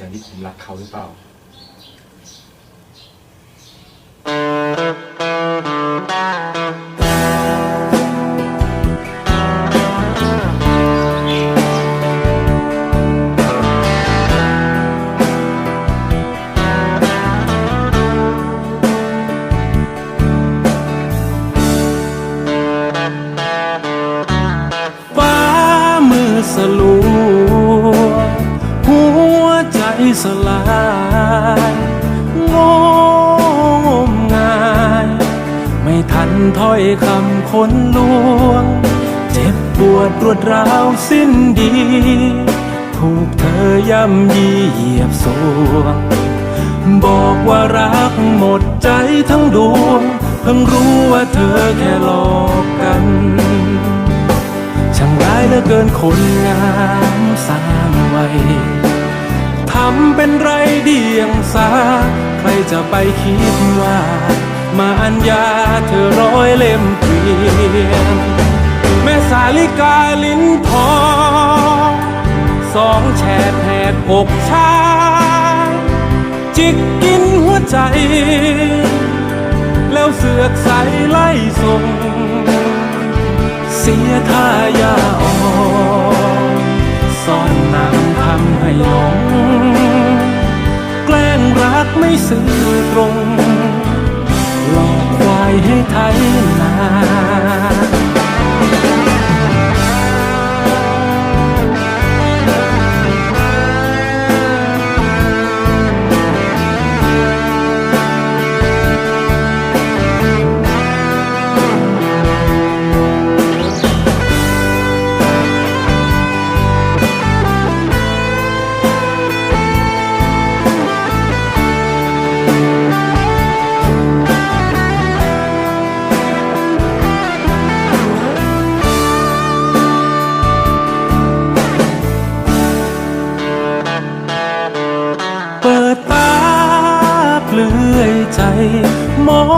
อย่างที่ผมรักเขาหรือเปล่า สลายงมงาย ไม่ทันถ้อยคำคนลวง เจ็บปวดรวดร้าวสิ้นดี ถูกเธอย่ำยีเหยียบสวง บอกว่ารักหมดใจทั้งดวง เพิ่งรู้ว่าเธอแค่หลอกกัน ช่างร้ายเหลือเกินคนงามสร้างไว้ทำเป็นไรเดียงสา ใครจะไปคิดว่า มาอัญญาเธอร้อยเล่มเกวียนแม่สาลิกาลิ้นทองสองแฉกแหกอกชายจิกกินหัวใจ แล้วเสือกใสไล่ส่งเสียท่ายา ควา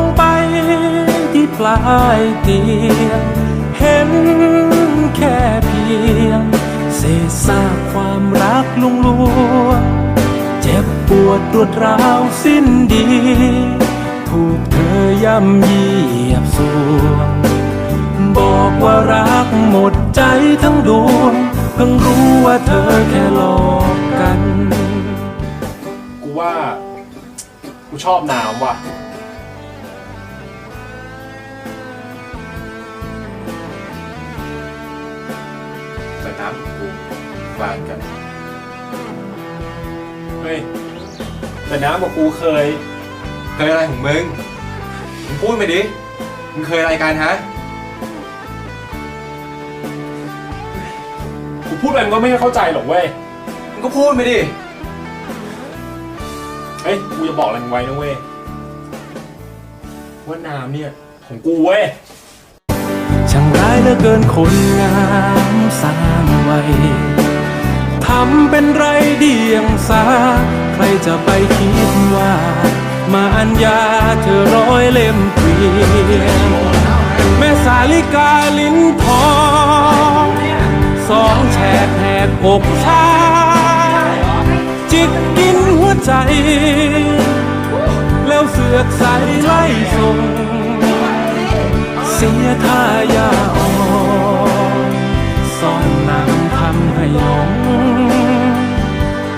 งไปที่ปลายเตียง เห็นแค่เพียง เศษซากความรักลุงลวงเจ็บปวดรวดร้าวสิ้นดี ถูกเธอย่ำยีเยียบสวง บอกว่ารักหมดใจทั้งดวง เพิ่งรู้ว่าเธอแค่หลอกกัน กูว่า กูชอบน้ำว่ะ กลางกัน เฮ้ย แต่น้ำกับกูเคย เคยอะไรของมึง มึงพูดไปดิ มึงเคยอะไรกันฮะ กูพูดอะไรมึงก็ไม่เข้าใจหรอกเว้ย มึงก็พูดไปดิ เฮ้ย กูจะบอกอะไรมึงไว้นะเว้ย ว่าน้ำเนี่ย ของกูเว้ยช่างร้ายเหลือเกินคนงามสร้างไว้ทำเป็นไรเดียงสา ใครจะไปคิดว่า มาอัญญาเธอร้อยเล่มเกวียนแม่สาลิกาลิ้นทองสองแฉกแหกอกชา จิกกินหัวใจ แล้วเสือกใสไล่ส่งเสียท่ายาออ ซ่อนน้ำทำให้หลง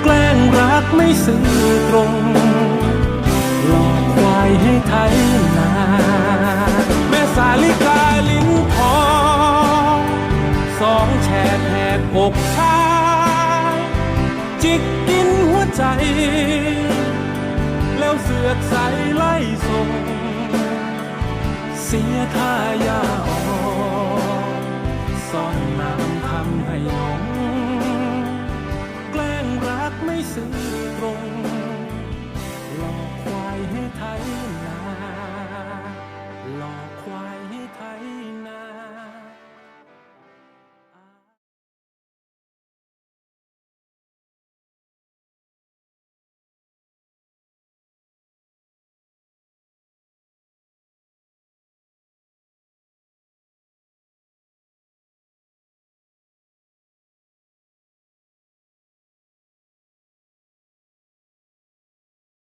แกล้งรักไม่ซื่อตรงหลอกควายให้ไทยนาแม่สาลิกาลิ้นทองสองแฉกแหกอกชายจิกกินหัวใจ แล้วเสือกใสไล่ส่งเสียท่ายาอ่อน ซ่อนน้ำทำให้หลง